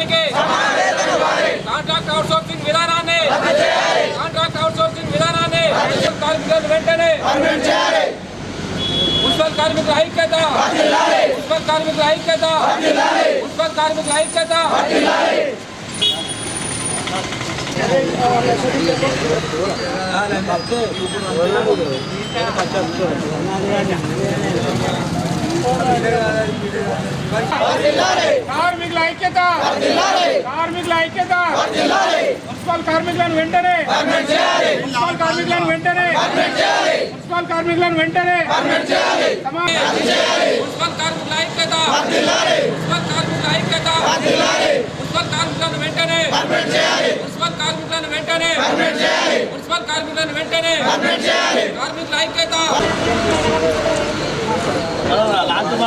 నిలిపించడానికి contract outsourcing విధానాన్ని contract outsourcing విధానాన్ని municipal కార్మికులను వెంటనే మున్సిపల్ కార్మికుల ఐక్యత మున్సిపల్ కార్మికుల ఐక్యత మున్సిపల్ కార్మికుల ఐక్యత పచ్చ కార్మికుల ఐక్యత! కార్మికుల ఐక్యత! మున్సిపల్ కార్మికులను వెంటనే! మున్సిపల్ కార్మికులను వెంటనే! మున్సిపల్ కార్మికులను వెంటనే! సమా- మున్సిపల్ కార్మికుల ఐక్యత! మున్సిపల్ కార్మికుల ఐక్యత! మున్సిపల్ కార్మికులను వెంటనే! మున్సిపల్ కార్మికులను వెంటనే! మున్సిపల్ కార్మికులను వెంటనే! కార్మికుల ఐక్యత!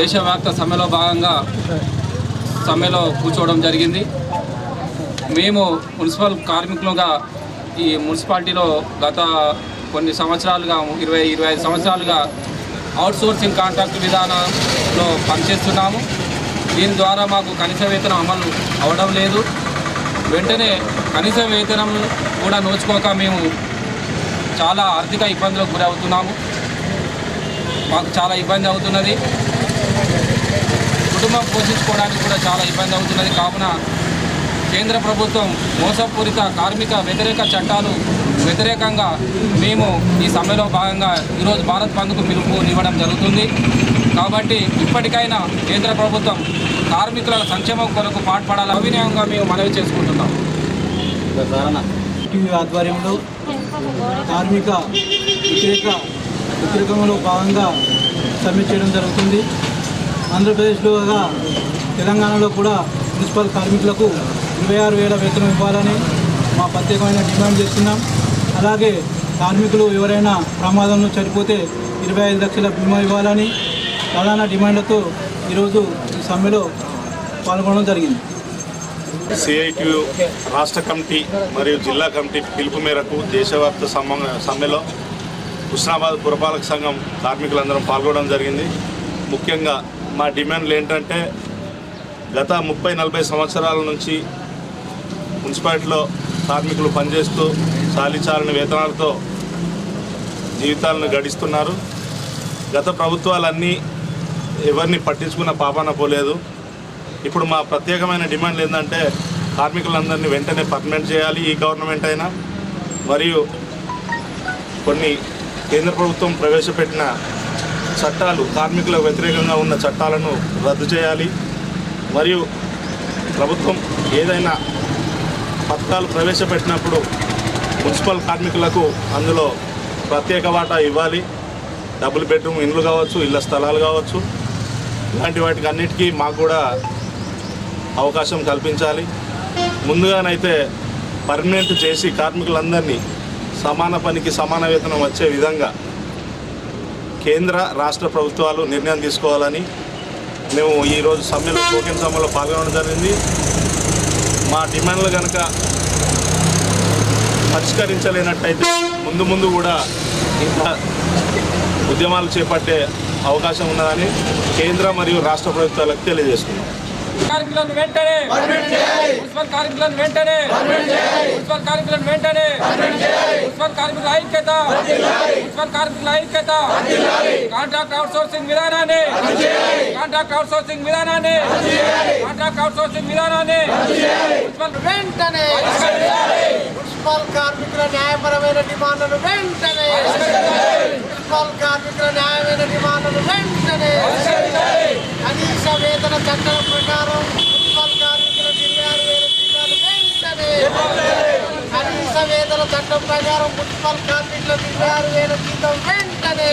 దేశవ్యాప్త సమ్మెలో భాగంగా సమ్మెలో కూర్చోవడం జరిగింది. మేము మున్సిపల్ కార్మికులుగా ఈ మున్సిపాలిటీలో గత కొన్ని సంవత్సరాలుగా ఇరవై ఇరవై ఐదు సంవత్సరాలుగా అవుట్సోర్సింగ్ కాంట్రాక్ట్ విధానంలో పనిచేస్తున్నాము. దీని ద్వారా మాకు కనీస వేతనం అమలు అవడం లేదు. వెంటనే కనీస వేతనం కూడా నోచుకోక మేము చాలా ఆర్థిక ఇబ్బందులకు గురవుతున్నాము. మాకు చాలా ఇబ్బంది అవుతున్నది. కుటుంబం పోషించుకోవడానికి కూడా చాలా ఇబ్బంది అవుతున్నది. కావున కేంద్ర ప్రభుత్వం మోసపూరిత కార్మిక వ్యతిరేక చట్టాలు వ్యతిరేకంగా మేము ఈ సమ్మెలో భాగంగా ఈరోజు భారత్ బంద్కు పిలుపునివ్వడం జరుగుతుంది. కాబట్టి ఇప్పటికైనా కేంద్ర ప్రభుత్వం కార్మికుల సంక్షేమం కొరకు పాటుపడాలి అవినయంగా మేము మనవి చేసుకుంటున్నాం. టీవీ ఆధ్వర్యంలో కార్మిక వ్యతిరేక వ్యతిరేకంలో భాగంగా సమ్మె చేయడం జరుగుతుంది. ఆంధ్రప్రదేశ్లోగా తెలంగాణలో కూడా మున్సిపల్ కార్మికులకు ఇరవై ఆరు వేల వేతనం ఇవ్వాలని మా ప్రత్యేకమైన డిమాండ్ చేస్తున్నాం. అలాగే కార్మికులు ఎవరైనా ప్రమాదంలో చనిపోతే ఇరవై ఐదు లక్షల బీమా ఇవ్వాలని ప్రధాన డిమాండ్లతో ఈరోజు ఈ సమ్మెలో పాల్గొనడం జరిగింది. సిఐటియు రాష్ట్ర కమిటీ మరియు జిల్లా కమిటీ పిలుపు మేరకు దేశవ్యాప్త సమ్మెలో హుస్నాబాద్ పురపాలక సంఘం కార్మికులందరం పాల్గొనడం జరిగింది. ముఖ్యంగా మా డిమాండ్లు ఏంటంటే గత ముప్పై నలభై సంవత్సరాల నుంచి మున్సిపాలిటీలో కార్మికులు పనిచేస్తూ చాలీచాలని వేతనాలతో జీవితాలను గడిస్తున్నారు. గత ప్రభుత్వాలన్నీ ఎవరిని పట్టించుకున్న పాపాన పోలేదు. ఇప్పుడు మా ప్రత్యేకమైన డిమాండ్ ఏంటంటే కార్మికులందరినీ వెంటనే పర్మనెంట్ చేయాలి ఈ గవర్నమెంట్ అయినా. మరియు కొన్ని కేంద్ర ప్రభుత్వం ప్రవేశపెట్టిన చట్టాలు కార్మికుల వ్యతిరేకంగా ఉన్న చట్టాలను రద్దు చేయాలి. మరియు ప్రభుత్వం ఏదైనా పథకాలు ప్రవేశపెట్టినప్పుడు మున్సిపల్ కార్మికులకు అందులో ప్రత్యేక వాటా ఇవ్వాలి. డబుల్ బెడ్రూమ్ ఇండ్లు కావచ్చు ఇళ్ళ స్థలాలు కావచ్చు. ఇలాంటి వాటికి అన్నిటికీ మాకు కూడా అవకాశం కల్పించాలి. ముందుగానైతే పర్మనెంట్ చేసి కార్మికులందరినీ సమాన పనికి సమాన వేతనం వచ్చే విధంగా కేంద్ర రాష్ట్ర ప్రభుత్వాలు నిర్ణయం తీసుకోవాలని మేము ఈరోజు సమ్మెలో టోకెన్ సమ్మెలో పాల్గొనడం జరిగింది. మా డిమాండ్లు కనుక పరిష్కరించలేనట్టయితే ముందు ముందు కూడా ఇంకా ఉద్యమాలు చేపట్టే అవకాశం ఉన్నదని కేంద్ర మరియు రాష్ట్ర ప్రభుత్వాలకు తెలియజేస్తున్నాం. కార్మికులను వెంటనే మున్సిపల్ కార్మికులను వెంటనే మున్సిపల్ కార్మికులను వెంటనే మున్సిపల్ కార్మికుల ఐక్యత మున్సిపల్ కార్మికుల ఐక్యత కాంట్రాక్ట్ అవుట్ సోర్సింగ్ విధానాన్ని కాంట్రాక్ట్ అవుట్ సోర్సింగ్ విధానాన్ని కాంట్రాక్ట్ అవుట్ సోర్సింగ్ విధానాన్ని మున్సిపల్ వెంటనే మున్సిపల్ కార్మికుల న్యాయపరమైన డిమాండ్లను వెంటనే మున్సిపల్ కార్మికుల న్యాయమైన డిమాండ్లను వెంటనే కనీస వేతన చట్టం ప్రకారం మున్సిపల్ కార్మికులకు ఇరవై ఆరు వేల జీతాలు వెంటనే. కనీస వేతన చట్టం ప్రకారం మున్సిపల్ కార్మికులకు ఇరవై ఆరు వేల జీతం వెంటనే.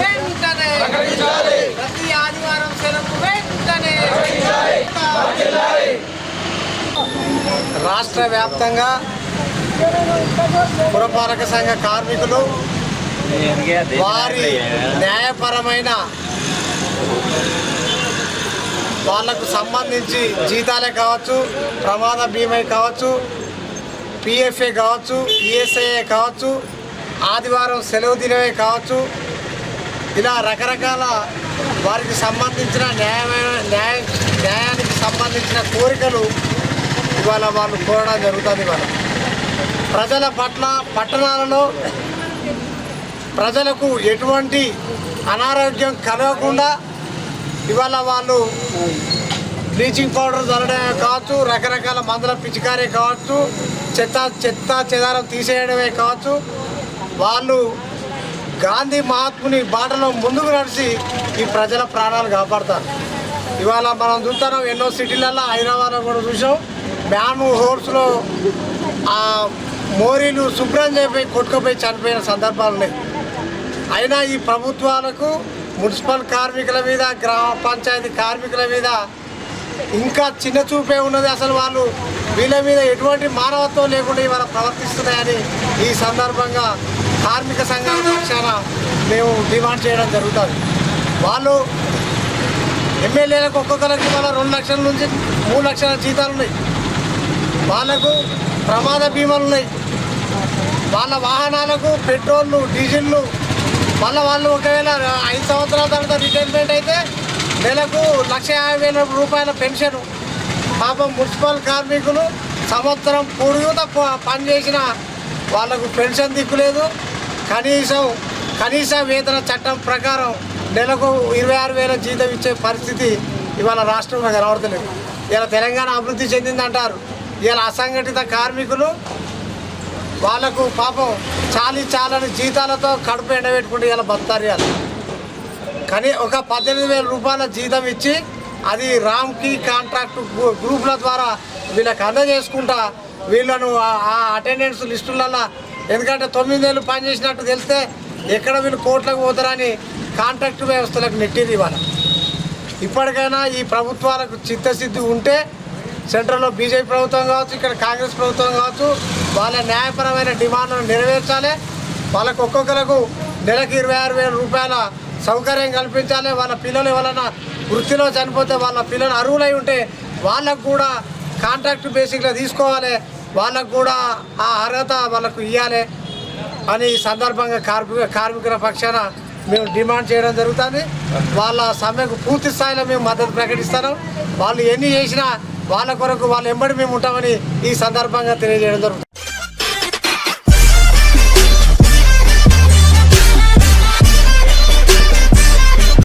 వెంటనే. ప్రతి ఆదివారం సెలవు వెంటనే. రాష్ట్ర వ్యాప్తంగా పురపాలక సంఘ కార్మికులు వారి న్యాయపరమైన వాళ్ళకు సంబంధించి జీతాలే కావచ్చు ప్రమాద బీమా కావచ్చు పిఎఫ్ఏ కావచ్చు ఈఎస్ఐఏ కావచ్చు ఆదివారం సెలవు దినమే కావచ్చు. ఇలా రకరకాల వారికి సంబంధించిన న్యాయమైన న్యాయ న్యాయానికి సంబంధించిన కోరికలు ఇవాళ వాళ్ళు కోరడం జరుగుతుంది ఇవాళ. ప్రజల పట్ల పట్టణాలలో ప్రజలకు ఎటువంటి అనారోగ్యం కలగకుండా ఇవాళ వాళ్ళు బ్లీచింగ్ పౌడర్ చల్లడమే కావచ్చు రకరకాల మందుల పిచికారే కావచ్చు చెత్త చెత్త చెదారం తీసేయడమే కావచ్చు. వాళ్ళు గాంధీ మహాత్ముని బాటలో ముందుకు నడిచి ఈ ప్రజల ప్రాణాలు కాపాడతారు. ఇవాళ మనం చూస్తున్నాం ఎన్నో సిటీలలో హైదరాబాద్లో కూడా చూసాం. మ్యాన్ హోర్స్లో ఆ మోరీలు శుభ్రం చేపోయి కొట్టుకుపోయి చనిపోయిన సందర్భాలు ఉన్నాయి. అయినా ఈ ప్రభుత్వాలకు మున్సిపల్ కార్మికుల మీద గ్రామ పంచాయతీ కార్మికుల మీద ఇంకా చిన్న చూపే ఉన్నది అసలు వాళ్ళు. వీళ్ళ మీద ఎటువంటి మానవత్వం లేకుండా ఇవాళ ప్రవర్తిస్తున్నాయని ఈ సందర్భంగా కార్మిక సంఘాల పక్షాన మేము డిమాండ్ చేయడం జరుగుతుంది. వాళ్ళు ఎమ్మెల్యేలకు ఒక్కొక్కరికి వాళ్ళ రెండు లక్షల నుంచి మూడు లక్షల జీతాలు ఉన్నాయి. వాళ్ళకు ప్రమాద బీమాలు ఉన్నాయి. వాళ్ళ వాహనాలకు పెట్రోళ్ళు డీజిల్లు మళ్ళీ వాళ్ళు ఒకవేళ ఐదు సంవత్సరాల తర్వాత రిటైర్మెంట్ అయితే నెలకు లక్ష యాభై వేల రూపాయల పెన్షన్. పాపం మున్సిపల్ కార్మికులు సంవత్సరం పొడుగుత ప- పనిచేసిన వాళ్ళకు పెన్షన్ దిక్కులేదు కనీసం కనీస వేతన చట్టం ప్రకారం నెలకు ఇరవై ఆరు వేల జీతం ఇచ్చే పరిస్థితి ఇవాళ రాష్ట్రంలో కనబడతలేదు. ఇలా తెలంగాణ అభివృద్ధి చెందిందంటారు. ఇలా అసంఘటిత కార్మికులు వాళ్ళకు పాపం చాలి చాలని జీతాలతో కడుపు ఎండబెట్టుకుంటే ఇలా బతారు వాళ్ళు కానీ ఒక పద్దెనిమిది వేల రూపాయల జీతం ఇచ్చి అది రామ్కి కాంట్రాక్ట్ గ్రూప్ల గ్రూపుల ద్వారా వీళ్ళకి అందజేసుకుంటా వీళ్ళను ఆ- అటెండెన్స్ లిస్టులలో ఎందుకంటే తొమ్మిది వేలు పని చేసినట్టు తెలిస్తే ఎక్కడ వీళ్ళు కోట్లకు పోతారని కాంట్రాక్ట్ వ్యవస్థలకు నెట్టింది ఇవాళ. ఇప్పటికైనా ఈ ప్రభుత్వాలకు చిత్తశుద్ధి ఉంటే సెంట్రల్లో బీజేపీ ప్రభుత్వం కావచ్చు ఇక్కడ కాంగ్రెస్ ప్రభుత్వం కావచ్చు వాళ్ళ న్యాయపరమైన డిమాండ్లను నెరవేర్చాలి. వాళ్ళకు ఒక్కొక్కరికి నెలకు ఇరవై ఆరు వేల రూపాయల సౌకర్యం కల్పించాలి. వాళ్ళ పిల్లలు ఎవరైనా వృత్తిలో చనిపోతే వాళ్ళ పిల్లలు అర్హులై ఉంటే వాళ్ళకు కూడా కాంట్రాక్ట్ బేసిక్లో తీసుకోవాలి. వాళ్ళకు కూడా ఆ అర్హత వాళ్ళకు ఇవ్వాలి అని ఈ సందర్భంగా కార్మిక కార్మికుల పక్షాన మేము డిమాండ్ చేయడం జరుగుతుంది. వాళ్ళ సమ్మెకు పూర్తి స్థాయిలో మేము మద్దతు ప్రకటిస్తాం వాళ్ళు ఎన్ని చేసినా వాళ్ళ కొరకు వాళ్ళు ఎంబడి మేము ఉంటామని ఈ సందర్భంగా తెలియజేయడం జరుగుతుంది.